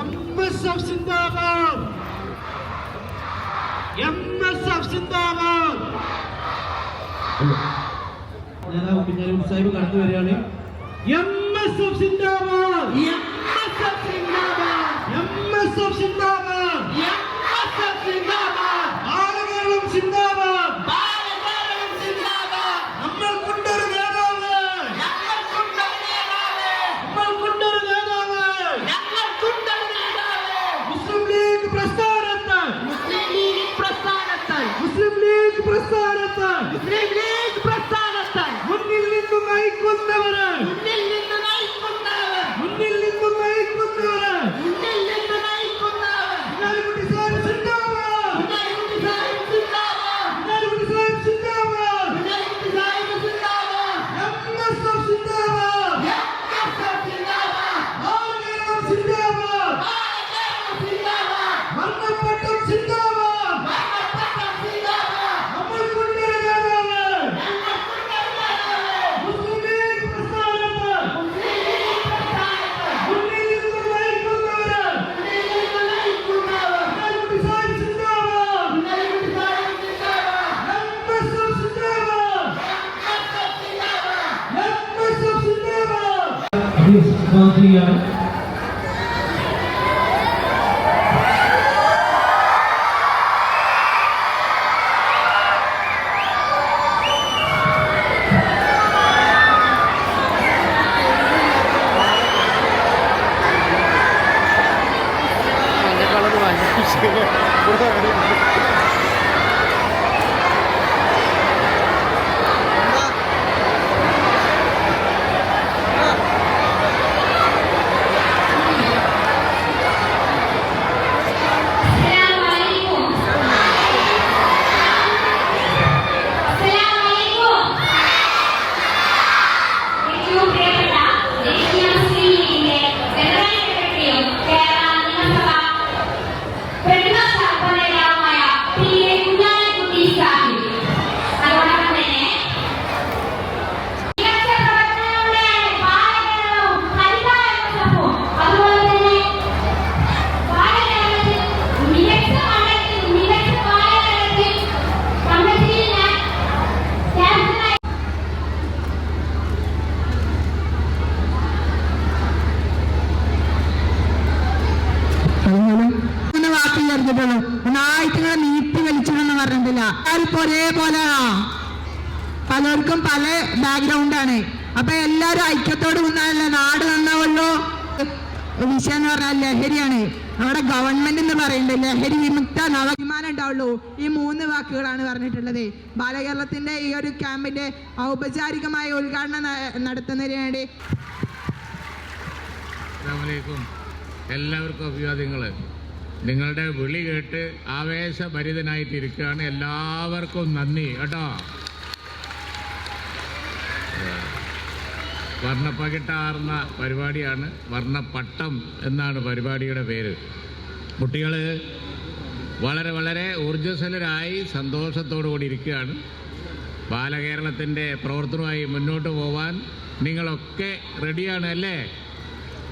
M S F സിന്ദാബാദ്. M S F സിന്ദാബാദ്. നേതാവ് കുഞ്ഞാലി സാഹിബ് കടന്നു വരികയാണ്. എം എസ് എഫ് സിന്ദാബാദ്. എം എസ് എഫ് സിന്ദാബാദ്. എം എസ് എഫ് സിന്ദാബാദ്. എം എസ് എഫ് സിന്ദാബാദ്. ബാലകേരളം സിന്ദാബാദ്. സിന്ദാബാദ് അസ്സലാമലൈക്കും ഇങ്ങനെ നീട്ടി വലിച്ചിടന്ന് പറഞ്ഞിട്ടില്ല. ഒരേപോലെയാണോ പലർക്കും പല ബാക്ക്ഗ്രൗണ്ടാണ് അപ്പൊ എല്ലാരും ഐക്യത്തോട് നിന്നാലല്ലേ നാട് നന്നാവുള്ളൂ? വിഷയം എന്ന് പറഞ്ഞാൽ ലഹരിയാണ്. നമ്മുടെ ഗവൺമെന്റ് എന്ന് പറയുന്നത് ലഹരി വിമുക്ത നവഭിമാനം ഉണ്ടാവുള്ളൂ. ഈ മൂന്ന് വാക്കുകളാണ് പറഞ്ഞിട്ടുള്ളത്. ബാലകേരളത്തിന്റെ ഈ ഒരു ക്യാമ്പിന്റെ ഔപചാരികമായ ഉദ്ഘാടനം നടത്തുന്നതിന് വേണ്ടി. എല്ലാവർക്കും അഭിവാദ്യങ്ങൾ നിങ്ങളുടെ വിളി കേട്ട് ആവേശഭരിതനായിട്ടിരിക്കുകയാണ്. എല്ലാവർക്കും നന്ദി കേട്ടോ? വർണപ്പകിട്ടാർന്ന പരിപാടിയാണ് വർണപ്പട്ടം എന്നാണ് പരിപാടിയുടെ പേര്. കുട്ടികൾ വളരെ വളരെ ഊർജസ്വലരായി സന്തോഷത്തോടു കൂടി ഇരിക്കുകയാണ്. ബാലകേരളത്തിന്റെ പ്രവർത്തനമായി മുന്നോട്ട് പോവാൻ നിങ്ങളൊക്കെ റെഡിയാണ് അല്ലേ?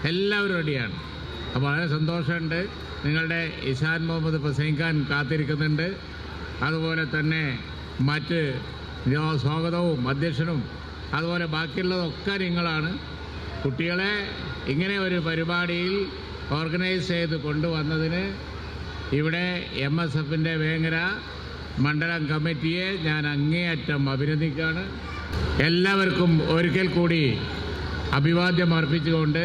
എല്ലാവരും റെഡിയാണ് അപ്പോൾ വളരെ സന്തോഷമുണ്ട്. നിങ്ങളുടെ ഇഷാൻ മുഹമ്മദ് പ്രസംഗിക്കാൻ കാത്തിരിക്കുന്നുണ്ട്. അതുപോലെ തന്നെ മറ്റ് സ്വാഗതവും അധ്യക്ഷനും അതുപോലെ ബാക്കിയുള്ളതൊക്കെ നിങ്ങളാണ്. കുട്ടികളെ ഇങ്ങനെ ഒരു പരിപാടിയിൽ ഓർഗനൈസ് ചെയ്ത് കൊണ്ടുവന്നതിന് ഇവിടെ എം എസ് എഫിന്റെ വേങ്ങര മണ്ഡലം കമ്മിറ്റിയെ ഞാൻ അങ്ങേയറ്റം അഭിനന്ദിക്കുകയാണ്. എല്ലാവർക്കും ഒരിക്കൽ കൂടി അഭിവാദ്യം അർപ്പിച്ചുകൊണ്ട്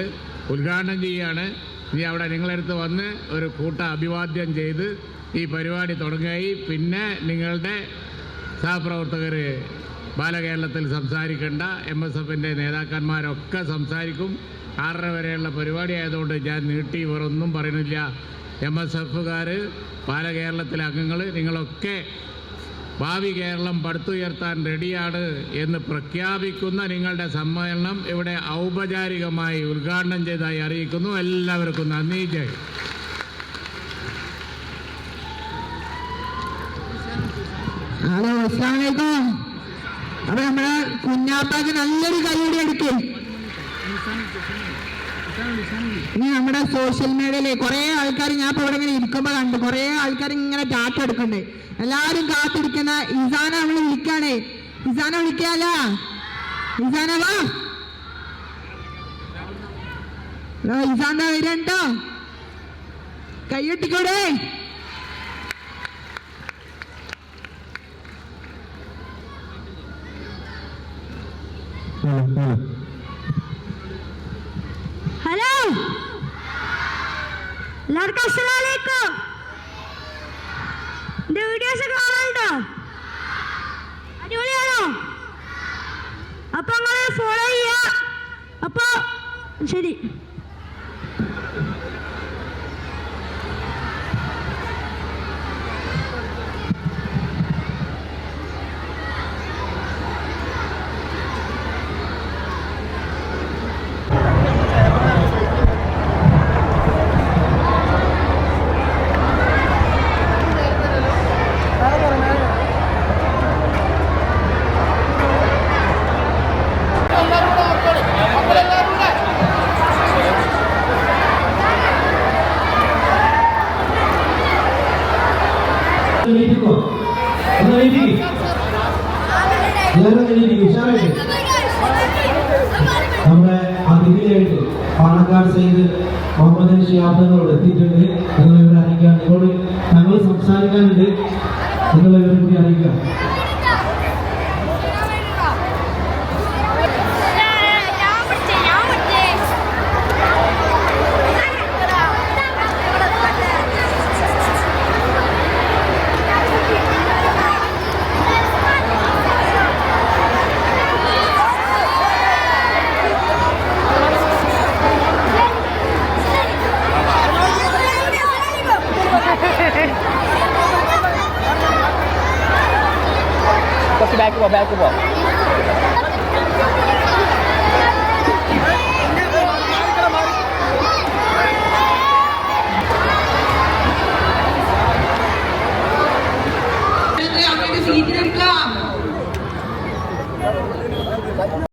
ഉദ്ഘാടനം ചെയ്യുകയാണ്. ഇനി അവിടെ നിങ്ങളടുത്ത് വന്ന് ഒരു കൂട്ട അഭിവാദ്യം ചെയ്ത് ഈ പരിപാടി തുടങ്ങുകയായി. പിന്നെ നിങ്ങളുടെ സഹപ്രവർത്തകർ ബാലകേരളത്തിൽ സംസാരിക്കേണ്ട. എം എസ് എഫിന്റെ നേതാക്കന്മാരൊക്കെ സംസാരിക്കും. ആറര വരെയുള്ള പരിപാടി ആയതുകൊണ്ട് ഞാൻ നീട്ടി വേറൊന്നും പറയുന്നില്ല. എം എസ് എഫുകാർ ബാലകേരളത്തിലെ അംഗങ്ങൾ നിങ്ങളൊക്കെ ഭാവി കേരളം പടുത്തുയർത്താൻ റെഡിയാണ് എന്ന് പ്രഖ്യാപിക്കുന്ന നിങ്ങളുടെ സമ്മേളനം ഇവിടെ ഔപചാരികമായി ഉദ്ഘാടനം ചെയ്തതായി അറിയിക്കുന്നു. എല്ലാവർക്കും നന്ദി. ജയ്. ഹലോ അസ്സാമലൈക്കും അപ്പൊ നമ്മളെ കുഞ്ഞാപ്പാക്ക് നല്ലൊരു കൈയടി എടുക്കും ഇനി നമ്മുടെ സോഷ്യൽ മീഡിയയിലെ കുറെ ആൾക്കാർ ഞാൻ ഇപ്പൊ ഇവിടെ ഇങ്ങനെ ഇരിക്കുമ്പോ കണ്ടു. കുറെ ആൾക്കാർ ഇങ്ങനെ ടാറ്റ എടുക്കണ്ട് എല്ലാരും കാത്തിരിക്കുന്ന ഇസാന നമ്മൾ വിളിക്കാണേ. ഇസാന വിളിക്കാല ഇസാന വാ. ഹലോ ഇസാന വരണ്ടോ കൈയ്യൊട്ടിക്കൂടെ ഹലോ എല്ലാവർക്കും അസ്സലാമലൈക്കും എന്റെ വീഡിയോസ് കാണാനുണ്ടോ? അടിപൊളിയാണോ? അപ്പൊ അങ്ങനെ ഫോളോ ചെയ്യാ അപ്പൊ ശരി. ഷിയാബിനോട് എത്തിയിട്ടുണ്ട്. നിങ്ങൾ ഇവരെ അറിയിക്കുക നിങ്ങളോട് ഞങ്ങൾ സംസാരിക്കാനുണ്ട്. กูบอกแบดกูบอก